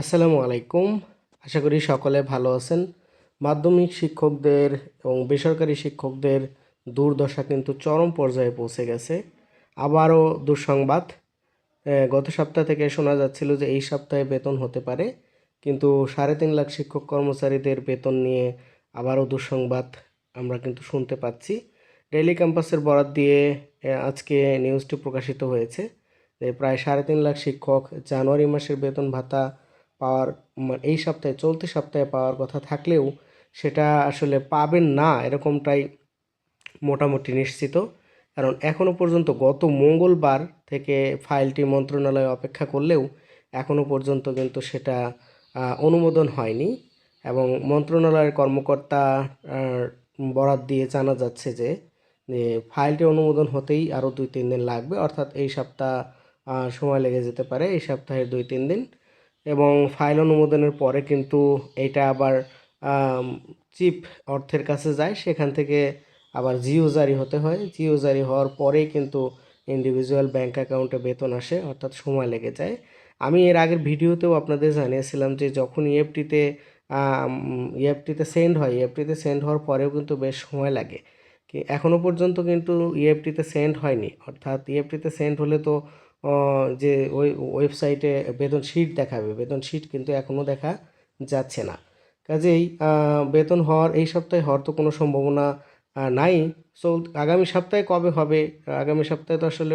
আসসালামু আলাইকুম। আশা করি সকলে ভালো আছেন। মাধ্যমিক শিক্ষকদের এবং বেসরকারি শিক্ষকদের দুর্দশা কিন্তু চরম পর্যায়ে পৌঁছে গেছে। আবারও দুঃসংবাদ। গত সপ্তাহ থেকে শোনা যাচ্ছিল যে এই সপ্তাহে বেতন হতে পারে, কিন্তু সাড়ে তিন লাখ শিক্ষক কর্মচারীদের বেতন নিয়ে আবারও দুঃসংবাদ আমরা কিন্তু শুনতে পাচ্ছি। ডেইলি ক্যাম্পাসের বরাত দিয়ে আজকে নিউজটি প্রকাশিত হয়েছে যে প্রায় সাড়ে তিন লাখ শিক্ষক জানুয়ারি মাসের বেতন ভাতা পাওয়ার মা- এই সপ্তাহে, চলতি সপ্তাহে পাওয়ার কথা থাকলেও সেটা আসলে পাবেন না, এরকমটাই মোটামুটি নিশ্চিত। কারণ এখনও পর্যন্ত গত মঙ্গলবার থেকে ফাইলটি মন্ত্রণালয়ে অপেক্ষা করলেও এখনও পর্যন্ত কিন্তু সেটা অনুমোদন হয়নি এবং মন্ত্রণালয়ের কর্মকর্তা বরাত দিয়ে জানা যাচ্ছে যে ফাইলটি অনুমোদন হতেই আরও দুই তিন দিন লাগবে। অর্থাৎ এই সপ্তাহ সময় লেগে যেতে পারে, এই সপ্তাহের দুই তিন দিন। এবং ফাইল অনুমোদনের পরে কিন্তু এটা আবার চিপ অর্থের কাছে যায়। সেখান থেকে আবার জিও জারি হতে হয়। জিও জারি হওয়ার পরেই কিন্তু ইন্ডিভিজুয়াল ব্যাঙ্ক অ্যাকাউন্টে বেতন আসে, অর্থাৎ সময় লেগে যায়। আমি এর আগের ভিডিওতেও আপনাদের জানিয়েছিলাম যে যখন E ইএফটিতে ইএফটিতে সেন্ড হয় ইএফটিতে সেন্ড হওয়ার পরেও কিন্তু বেশ সময় লাগে। এখনও পর্যন্ত কিন্তু ইএফটিতে সেন্ড হয়নি। অর্থাৎ ইএফটিতে সেন্ড হলে তো যে ওই ওয়েবসাইটে বেতন শিট দেখাবে, বেতন শিট কিন্তু এখনও দেখা যাচ্ছে না। কাজেই বেতন হওয়ার এই সপ্তাহে হওয়ার তো কোনো সম্ভাবনা নাই। সো, আগামী সপ্তাহে কবে হবে? আগামী সপ্তাহে তো আসলে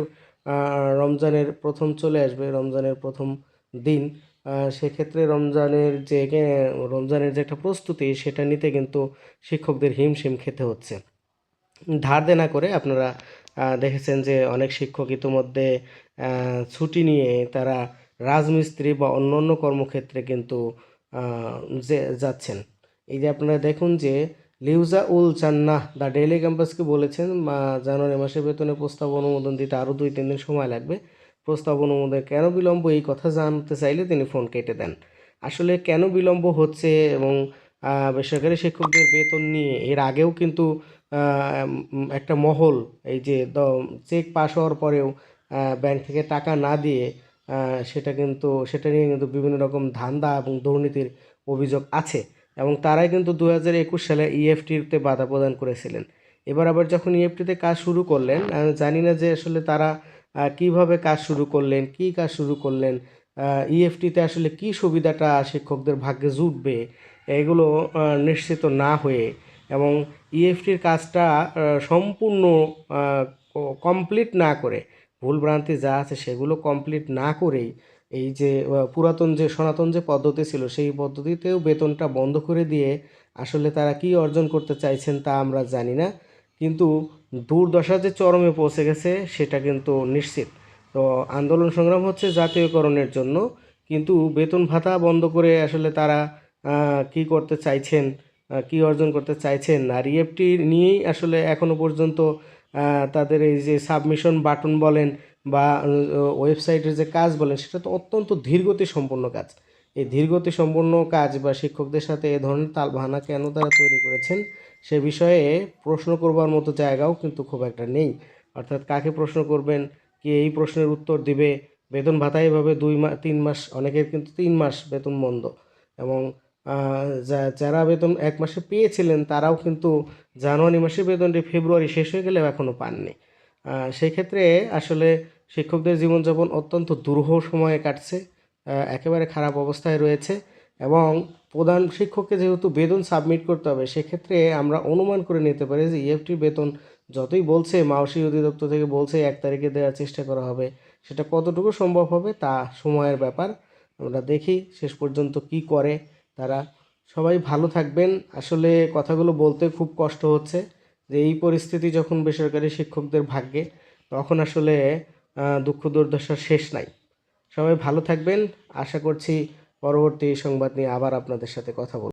রমজানের প্রথম চলে আসবে, রমজানের প্রথম দিন। সেক্ষেত্রে রমজানের যে রমজানের যে একটা প্রস্তুতি, সেটা নিতে কিন্তু শিক্ষকদের হিমশিম খেতে হচ্ছে। ধার দেনা করে আপনারা দেখেছেন যে অনেক শিক্ষক ইতিমধ্যে ছুটি নিয়ে তারা রাজমিস্ত্রি বা অন্য অন্য কর্মক্ষেত্রে কিন্তু যে, যাচ্ছেন। এই যে আপনারা দেখুন যে লিউজা উল জান্নাহ দ্য ডেইলি ক্যাম্পাসকে বলেছেন জানুয়ারি মাসের বেতনে প্রস্তাব অনুমোদন দিতে আরও দুই, তিন দিন সময় লাগবে। প্রস্তাব অনুমোদন কেন বিলম্ব এই কথা জানতে চাইলে তিনি ফোন কেটে দেন। আসলে কেন বিলম্ব হচ্ছে এবং বেসরকারি শিক্ষকদের বেতন নিয়ে। এর আগেও কিন্তু একটা মহল, এই যে চেক পাস হওয়ার পরেও ব্যাংক থেকে টাকা না দিয়ে সেটা কিন্তু, সেটা নিয়ে কিন্তু বিভিন্ন রকম ধান্দা এবং দুর্নীতির অভিযোগ আছে। এবং তারাই কিন্তু দু হাজার একুশ সালে ইএফটিতে বাধা প্রদান করেছিলেন। এবার আবার যখন ইএফটিতে কাজ শুরু করলেন আমি জানি না যে আসলে তারা কীভাবে কাজ শুরু করলেন, কি কাজ শুরু করলেন ইএফটিতে আসলে কি সুবিধাটা শিক্ষকদের ভাগ্যে জুটবে এগুলো নিশ্চিত না হয়ে এবং ইএফটির কাজটা সম্পূর্ণ কমপ্লিট না করে ভুলভ্রান্তি যা আছে সেগুলো কমপ্লিট না করেই এই যে পুরাতন যে, সনাতন যে পদ্ধতি ছিল সেই পদ্ধতিতেও বেতনটা বন্ধ করে দিয়ে আসলে তারা কি অর্জন করতে চাইছেন তা আমরা জানি না। কিন্তু দুর্দশা যে চরমে পৌঁছে গেছে সেটা কিন্তু নিশ্চিত। তো আন্দোলন সংগ্রাম হচ্ছে জাতীয়করণের জন্য, কিন্তু বেতন ভাতা বন্ধ করে আসলে তারা কি করতে চাইছেন? কি অর্জন করতে চাইছেন? আর ইএফটি নিয়েই আসলে এখনও পর্যন্ত তাদের এই যে সাবমিশন বাটন বলেন বা ওয়েবসাইটের যে কাজ বলেন, সেটা তো অত্যন্ত ধীরগতি সম্পন্ন কাজ। এই ধীরগতি সম্পন্ন কাজ বা শিক্ষকদের সাথে এ ধরনের তালবাহানা কেন তারা তৈরি করেছেন, সে বিষয়ে প্রশ্ন করবার মতো জায়গাও কিন্তু খুব একটা নেই। অর্থাৎ কাকে প্রশ্ন করবেন, কি এই প্রশ্নের উত্তর দিবে? বেতন ভাতা এভাবে দুই মাস তিন মাস, অনেকের কিন্তু তিন মাস বেতন বন্ধ। এবং যারা বেতন এক মাসে পেয়েছিলেন তারাও কিন্তু জানুয়ারি মাসে বেতনটি ফেব্রুয়ারি শেষ হয়ে গেলেও এখনও পাননি। আহ, সেই ক্ষেত্রে আসলে শিক্ষকদের জীবনযাপন অত্যন্ত দুরূহ সময়ে কাটছে একেবারে খারাপ অবস্থায় রয়েছে এবং প্রধান শিক্ষককে যেহেতু বেতন সাবমিট করতে হবে সেক্ষেত্রে আমরা অনুমান করে নিতে পারি যে ইএফটির বেতন যতই বলছে মাওসি অধিদপ্তর থেকে বলছে এক তারিখে দেওয়ার চেষ্টা করা হবে সেটা কতটুকু সম্ভব হবে তা সময়ের ব্যাপার। আমরা দেখি শেষ পর্যন্ত কি করে। তারা সবাই ভালো থাকবেন। আসলে কথাগুলো বলতে খুব কষ্ট হচ্ছে যে এই পরিস্থিতি যখন বেসরকারি শিক্ষকদের ভাগ্যে, তখন আসলে দুঃখ দুর্দশার শেষ নাই। সবাই ভালো থাকবেন। আশা করছি পরবর্তী সংবাদ নিয়ে আবার আপনাদের সাথে কথা বলব।